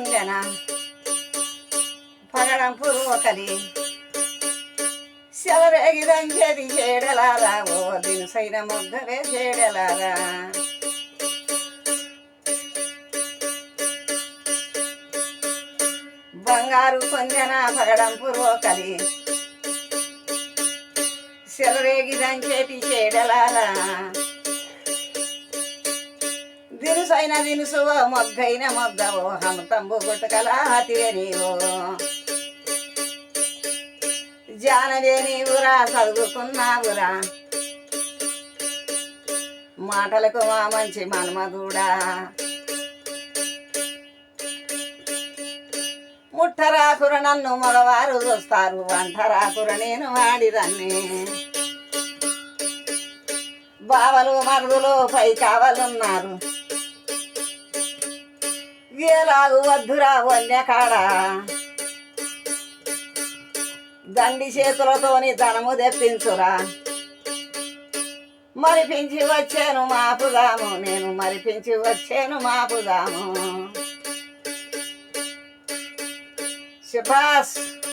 ఉండేనా పగడం పురువకలి సెలరేగిదంచేది చేడలారా ఓ దినుసైన మొగ్గవే చేడలారా బంగారు కొందెన పగడం పురువకలి సెలరేగిదంచేటి చేడలారా దినుసైన దినుసు మొగ్గైన మొగ్గవో హమతంబు గుట్టకలా తీయనివో జానవే నీవురా చదువుకున్నావురా. మాటలకు మా మంచి మన్మధుడా. ముట్టరాకుర నన్ను మగవారు చూస్తారు వంటరాకుర నేను వాడిదాన్ని. బావలు మరుదులు పై కావలున్నారు. గేలాగు వద్దురా వన్యకాడ దండి చేతులతోని ధనము తెప్పించురా. మరిపించి వచ్చాను మాపుదాము నేను మరిపించి వచ్చాను మాపుదాము. శుభాష్!